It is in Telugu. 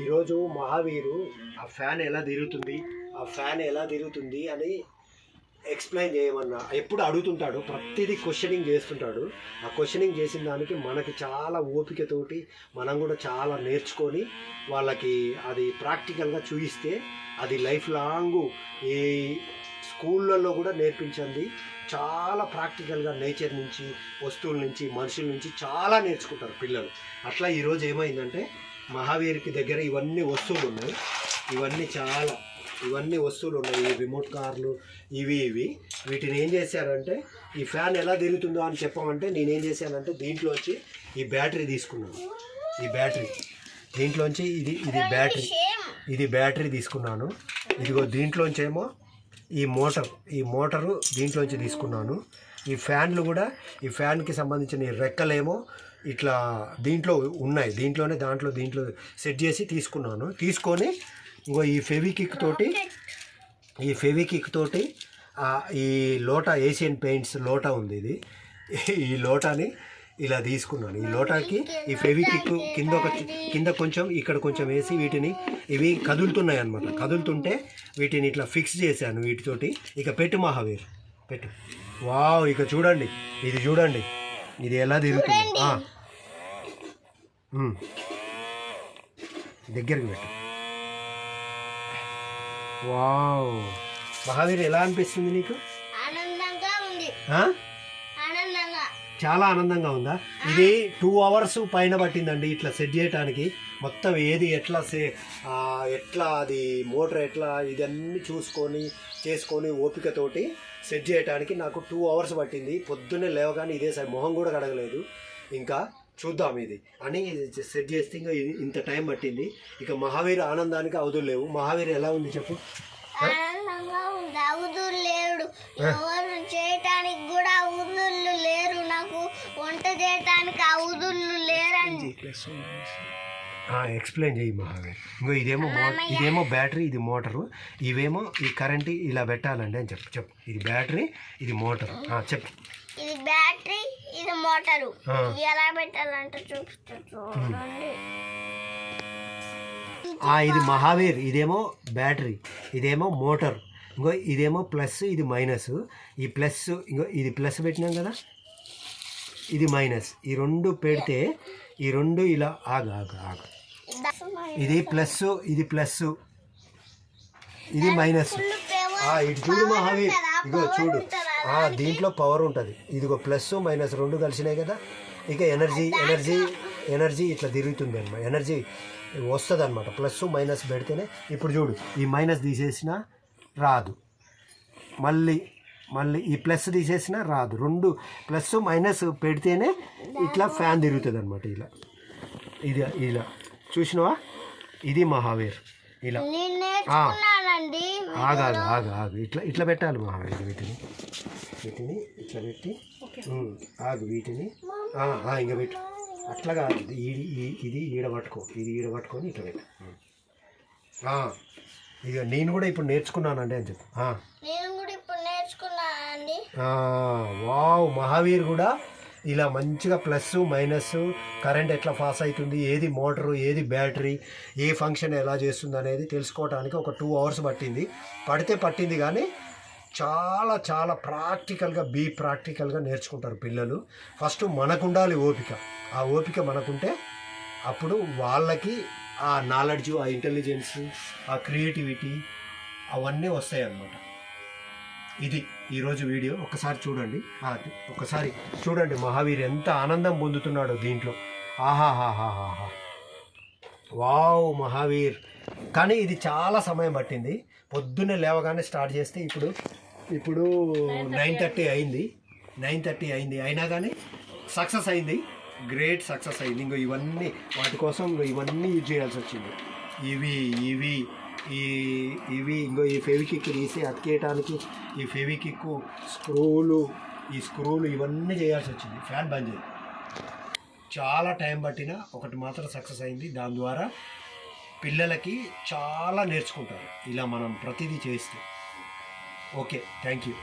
ఈరోజు మహావీరు ఆ ఫ్యాన్ ఎలా తిరుగుతుంది ఆ ఫ్యాన్ ఎలా తిరుగుతుంది అని ఎక్స్ప్లెయిన్ చేయమన్నా. ఎప్పుడు అడుగుతుంటాడు ప్రతిదీ క్వశ్చనింగ్ చేస్తుంటాడు. ఆ క్వశ్చనింగ్ చేసిన దానికి మనకి చాలా ఓపికతోటి మనం కూడా చాలా నేర్చుకొని వాళ్ళకి అది ప్రాక్టికల్గా చూపిస్తే అది లైఫ్ లాంగ్ ఈ స్కూళ్ళల్లో కూడా నేర్పించింది చాలా ప్రాక్టికల్గా నేచర్ నుంచి వస్తువుల నుంచి మనుషుల నుంచి చాలా నేర్చుకుంటారు పిల్లలు. అట్లా ఈరోజు ఏమైందంటే మహావీర్కి దగ్గర ఇవన్నీ వస్తువులు ఉన్నాయి ఇవన్నీ చాలా ఇవన్నీ వస్తువులు ఉన్నాయి ఈ రిమోట్ కార్లు ఇవి ఇవి. వీటిని ఏం చేశారంటే ఈ ఫ్యాన్ ఎలా తిరుగుతుందో అని చెప్పమంటే నేనేం చేశానంటే దీంట్లో వచ్చి ఈ బ్యాటరీ తీసుకున్నాను. ఈ బ్యాటరీ దీంట్లోంచి ఇది ఇది బ్యాటరీ ఇది బ్యాటరీ తీసుకున్నాను. ఇదిగో దీంట్లోంచేమో ఈ మోటార్ ఈ మోటారు దీంట్లోంచి తీసుకున్నాను. ఈ ఫ్యాన్లు కూడా ఈ ఫ్యాన్కి సంబంధించిన ఈ రెక్కలేమో ఇట్లా దీంట్లో ఉన్నాయి. దీంట్లోనే దాంట్లో దీంట్లో సెట్ చేసి తీసుకున్నాను. తీసుకొని ఇంకో ఈ ఫెవికిక్ తోటి ఈ ఫెవికిక్ తోటి ఈ లోటా ఏషియన్ పెయింట్స్ లోటా ఉంది ఇది. ఈ లోటాని ఇలా తీసుకున్నాను. ఈ లోటాకి ఈ ఫెవికిక్ కింద ఒక కింద కొంచెం ఇక్కడ కొంచెం వేసి వీటిని ఇవి కదులుతున్నాయి అనమాట కదులుతుంటే వీటిని ఇట్లా ఫిక్స్ చేశాను వీటితోటి. ఇక పెట్టు మహావీర్. పెట్టు. వావ్ ఇక చూడండి. ఇది చూడండి. ఇది ఎలా తిరుగుతుంది. దగ్గరికి పెట్టు. వావ్. మహావీర్ ఎలా అనిపిస్తుంది నీకు? ఆనందంగా ఉంది. చాలా ఆనందంగా ఉందా? ఇది టూ అవర్స్ పైన పట్టిందండి ఇట్లా సెట్ చేయడానికి మొత్తం ఏది ఎట్లా సే ఎట్లా అది మోటార్ ఎట్లా ఇదన్నీ చూసుకొని చేసుకొని ఓపికతోటి సెట్ చేయడానికి నాకు టూ అవర్స్ పట్టింది. పొద్దున్నే లేవగానే ఇదే సార్ మొహం కూడా కడగలేదు. ఇంకా చూద్దాం ఇది. అని సెట్ చేస్తే ఇంకా ఇంత టైం పట్టింది. ఇక మహావీర్ ఆనందానికి అవధులు లేవు. మహావీర్ ఎలా ఉంది చెప్పు? ఆనందంగా ఉంది. అవుదులు లేడు. ఎవరు చేయటానికి కూడా అవుదుళ్ళు లేరండి. ఎక్స్ప్లెయిన్ చేయి మహావీర్. ఇంకో ఇదేమో ఇదేమో బ్యాటరీ ఇది మోటరు. ఇవేమో ఈ కరెంట్ ఇలా పెట్టాలండి అని చెప్పు చెప్పు. ఇది బ్యాటరీ ఇది మోటార్. చెప్పు. ఇది బ్యాటరీ ఇది మోటారు. ఎలా పెట్టాలంటే చూపిస్తా చూడండి. ఇది మహావీర్. ఇదేమో బ్యాటరీ ఇదేమో మోటార్. ఇంకో ఇదేమో ప్లస్ ఇది మైనస్. ఈ ప్లస్ ఇంకో ఇది ప్లస్ పెట్టినాం కదా? ఇది మైనస్. ఈ రెండు పెడితే ఈ రెండు ఇలా ఆగు ఆగు ఆగు. ఇది ప్లస్ ఇది ప్లస్. ఇది మైనస్. ఇటు చూడు మహావీర్. ఇగో చూడు. దీంట్లో పవర్ ఉంటుంది. ఇదిగో ప్లస్ మైనస్ రెండు కలిసినాయి కదా. ఇక ఎనర్జీ ఎనర్జీ ఎనర్జీ ఇట్లా తిరుగుతుంది అనమాట ఎనర్జీ వస్తుంది అనమాట ప్లస్ మైనస్ పెడితేనే. ఇప్పుడు చూడు ఈ మైనస్ తీసేసిన రాదు. మళ్ళీ మళ్ళీ ఈ ప్లస్ తీసేసిన రాదు. రెండు ప్లస్ మైనస్ పెడితేనే ఇట్లా ఫ్యాన్ తిరుగుతుంది అనమాట ఇలా. ఇది ఇలా. చూసినావా? ఇది మహావీర్. ఇలా. ఆగాగు ఆగు ఆగు ఇట్లా ఇట్లా పెట్టాలి మహావీర్ వీటిని. వీటిని ఇట్లా పెట్టి. ఆగు వీటిని. ఇంకా పెట్టు. అట్లా కాదు. ఇది ఈడ పట్టుకో. ఇది ఈడ పట్టుకొని ఇట్లా పెట్టు. ఇక నేను కూడా ఇప్పుడు నేర్చుకున్నానండి అని చెప్పు. వావ్ మహావీర్ కూడా ఇలా మంచిగా ప్లస్ మైనస్ కరెంట్ ఎట్లా పాస్ అవుతుంది ఏది మోటరు ఏది బ్యాటరీ ఏ ఫంక్షన్ ఎలా చేస్తుంది అనేది తెలుసుకోవడానికి ఒక టూ అవర్స్ పట్టింది. పడితే పట్టింది కానీ చాలా చాలా ప్రాక్టికల్గా బీ ప్రాక్టికల్గా నేర్చుకుంటారు పిల్లలు. ఫస్ట్ మనకు ఉండాలి ఓపిక. ఆ ఓపిక మనకుంటే అప్పుడు వాళ్ళకి ఆ నాలెడ్జ్ ఆ ఇంటెలిజెన్స్ ఆ క్రియేటివిటీ అవన్నీ వస్తాయి అన్నమాట ఇది ఈరోజు వీడియో. ఒకసారి చూడండి. ఒకసారి చూడండి మహావీర్ ఎంత ఆనందం పొందుతున్నాడో దీంట్లో. ఆహాహాహాహా వావ్ మహావీర్. కానీ ఇది చాలా సమయం పట్టింది. పొద్దున్నే లేవగానే స్టార్ట్ చేస్తే ఇప్పుడు ఇప్పుడు నైన్ థర్టీ అయింది. నైన్ థర్టీ అయింది. అయినా కానీ సక్సెస్ అయింది. గ్రేట్ సక్సెస్ అయింది. ఇంకో ఇవన్నీ వాటి కోసం ఇవన్నీ యూజ్ చేయాల్సి వచ్చింది. ఇవి ఇవి. ఈ ఇవి ఇంకో ఈ ఫెవికిక్ తీసి అతికేయటానికి ఈ ఫెవికిక్ స్క్రూలు ఈ స్క్రూలు ఇవన్నీ చేయాల్సి వచ్చింది. ఫ్యాన్ బంద్ చేయాలి చాలా టైం పట్టినా ఒకటి మాత్రం సక్సెస్ అయింది. దాని ద్వారా పిల్లలకి చాలా నేర్చుకుంటారు. ఇలా మనం ప్రతిదీ చేస్తే. Okay thank you.